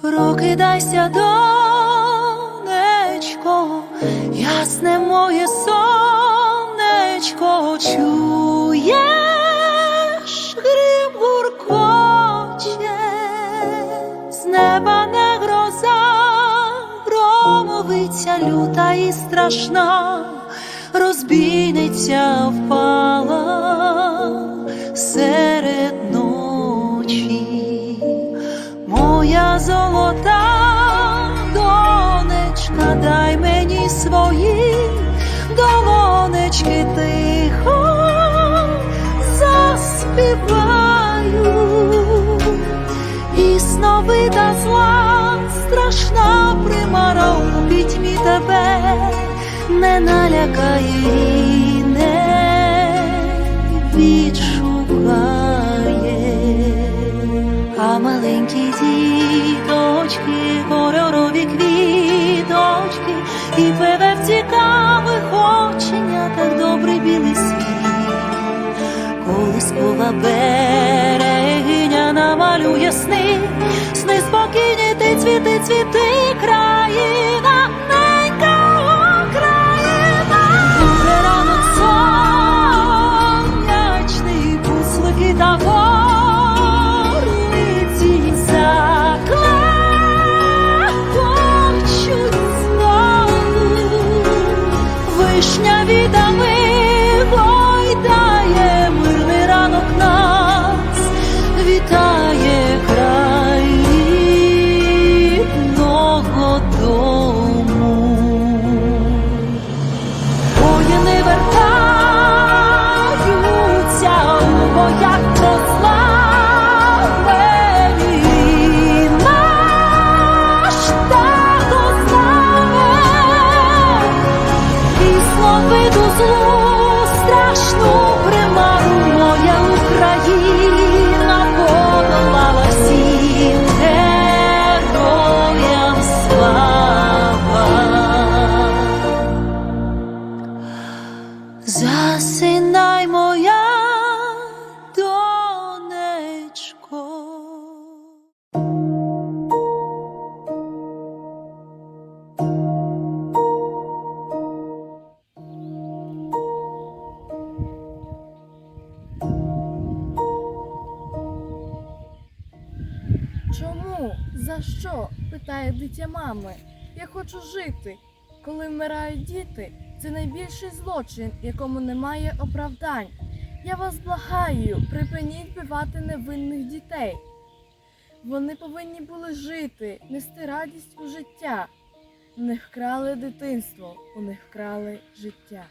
прокидайся, донечко, ясне моє сонечко, чуєш, грім гуркоче, з неба не гроза, громовиця люта і страшна, розбійниця впала і сновита зла, страшна примара у пітьмі тебе не налякає не відшукає, а маленькі діточки, кольорові квіточки, і певе в цікавих оченятах добрий білий світ, колискова берегиня намалює сни, цвіти, цвіти, країна, і зло страшну Чому? За що? питає дитя мами. Я хочу жити. Коли вмирають діти, це найбільший злочин, якому немає оправдань. Я вас благаю, припиніть вбивати невинних дітей. Вони повинні були жити, нести радість у життя. У них вкрали дитинство, у них вкрали життя.